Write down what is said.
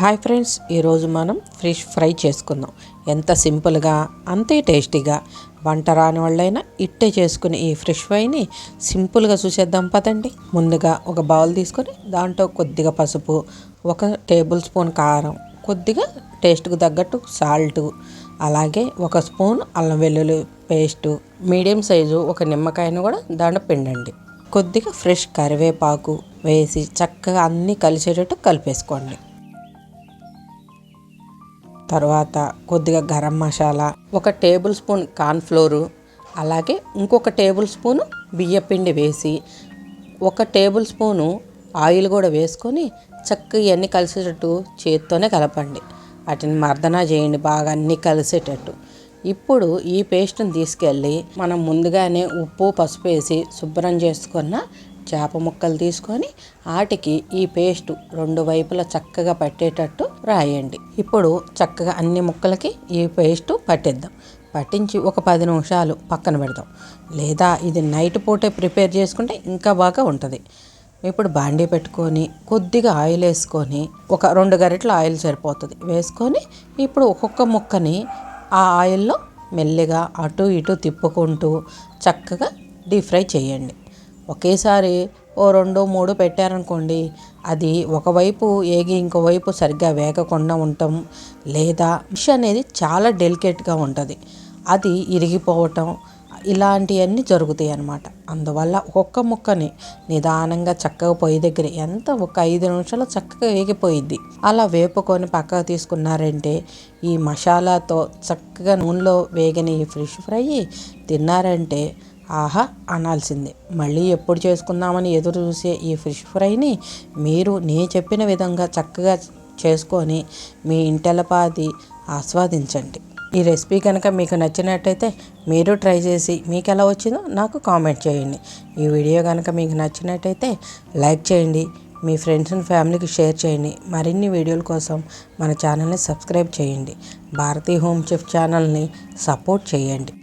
Hi friends ఈరోజు మనం fish fry చేసుకుందాం. ఎంత సింపుల్గా అంతే టేస్టీగా. వంట రాని వాళ్ళైనా ఇట్టే చేసుకుని ఈ ఫ్రెష్ ఫ్రైని సింపుల్గా చూసేద్దాం పదండి. ముందుగా ఒక బౌల్ తీసుకొని దాంట్లో కొద్దిగా పసుపు ఒక టేబుల్ స్పూన్ కారం కొద్దిగా టేస్ట్కు తగ్గట్టు సాల్ట్ అలాగే ఒక స్పూన్ అల్లం వెల్లుల్లి పేస్టు మీడియం సైజు ఒక నిమ్మకాయను కూడా దాంట్లో పిండండి. కొద్దిగా ఫ్రెష్ కరివేపాకు వేసి చక్కగా అన్నీ కలిసేటట్టు కలిపేసుకోండి. తర్వాత కొద్దిగా గరం మసాలా ఒక టేబుల్ స్పూన్ కార్న్ఫ్లోరు అలాగే ఇంకొక టేబుల్ స్పూను బియ్యపిండి వేసి ఒక టేబుల్ స్పూను ఆయిల్ కూడా వేసుకొని చక్కగా ఇవన్నీ కలిసేటట్టు చేత్తోనే కలపండి. వాటిని మర్దన చేయండి బాగా అన్నీ కలిసేటట్టు. ఇప్పుడు ఈ పేస్ట్ని తీసుకెళ్ళి మనం ముందుగానే ఉప్పు పసుపు వేసి శుభ్రం చేసుకున్న చేప ముక్కలు తీసుకొని ఆటికి ఈ పేస్ట్ రెండు వైపులా చక్కగా పట్టేటట్టు రాయండి. ఇప్పుడు చక్కగా అన్ని ముక్కలకి ఈ పేస్ట్ పట్టిద్దాం. పట్టించి ఒక పది నిమిషాలు పక్కన పెడదాం. లేదా ఇది నైట్ పూటే ప్రిపేర్ చేసుకుంటే ఇంకా బాగా ఉంటుంది. ఇప్పుడు బాండీ పెట్టుకొని కొద్దిగా ఆయిల్ వేసుకొని ఒక రెండు గరిటల ఆయిల్ సరిపోతుంది. వేసుకొని ఇప్పుడు ఒక్కొక్క ముక్కని ఆ ఆయిల్లో మెల్లిగా అటు ఇటు తిప్పుకుంటూ చక్కగా డీప్ ఫ్రై చేయండి. ఒకేసారి ఓ రెండు మూడు పెట్టారనుకోండి అది ఒకవైపు ఏగి ఇంకోవైపు సరిగ్గా వేగకుండా ఉండటం లేదా ఫిష్ అనేది చాలా డెలికేట్గా ఉంటుంది. అది ఇరిగిపోవటం ఇలాంటివన్నీ జరుగుతాయి అన్నమాట. అందువల్ల ఒక్కొక్క ముక్కని నిదానంగా చక్కగా పొయ్యి దగ్గర ఎంత ఒక ఐదు నిమిషాలు చక్కగా వేగిపోయిద్ది. అలా వేపుకొని పక్కకు తీసుకున్నారంటే ఈ మసాలాతో చక్కగా నూనెలో వేగిన ఈ ఫిష్ ఫ్రై తిన్నారంటే ఆహా అనాల్సిందే. మళ్ళీ ఎప్పుడు చేసుకుందామని ఎదురు చూసే ఈ ఫిష్ ఫ్రైని మీరు నే చెప్పిన విధంగా చక్కగా చేసుకొని మీ ఇంటలపాది ఆస్వాదించండి. ఈ రెసిపీ కనుక మీకు నచ్చినట్టయితే మీరు ట్రై చేసి మీకు ఎలా వచ్చిందో నాకు కామెంట్ చేయండి. ఈ వీడియో కనుక మీకు నచ్చినట్టయితే లైక్ చేయండి మీ ఫ్రెండ్స్ అండ్ ఫ్యామిలీకి షేర్ చేయండి మరిన్ని వీడియోల కోసం మన ఛానల్ని సబ్స్క్రైబ్ చేయండి. భారతీ హోమ్ చెఫ్ ఛానల్ని సపోర్ట్ చేయండి.